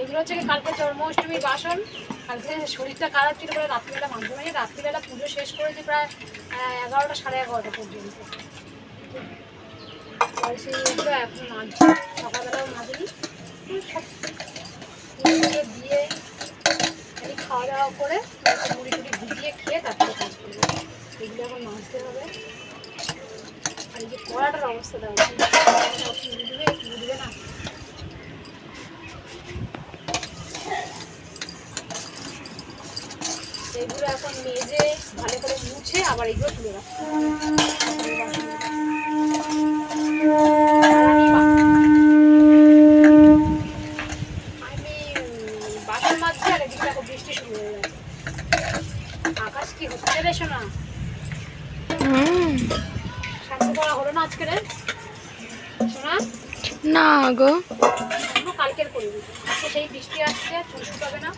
এগুলো হচ্ছে কালকে জন্মাষ্টমীর বাসন। কালকে শরীরটা খারাপ ছিল বলে রাত্রিবেলা মাঝে মাঝে রাত্রিবেলা পুজো শেষ করেছি প্রায় এগারোটা সাড়ে এগারোটা পর্যন্ত। এখন মাঝে সকালবেলাও মাঝেনি দিয়ে খাওয়া দাওয়া করে মুড়ি টুড়ি ভিজিয়ে খেয়ে তারপরে কাজ করব। এগুলো এখন মাছতে হবে। আর এই যে কড়াটার অবস্থা দেওয়া এগুলো এখন মেজে ভালো করে মুছে আবার এগুলো তুলে বাসন মাজছি আর এদিকে দেখো বৃষ্টি শুরু হয়ে গেছে। আকাশ কি হচ্ছে রে শোনা শ্যাম্পু করা হলো না আজকে রে? শোনা না গো। কালকের করে দিতে আজকে সেই বৃষ্টি আসছে চুল শুকাবে না।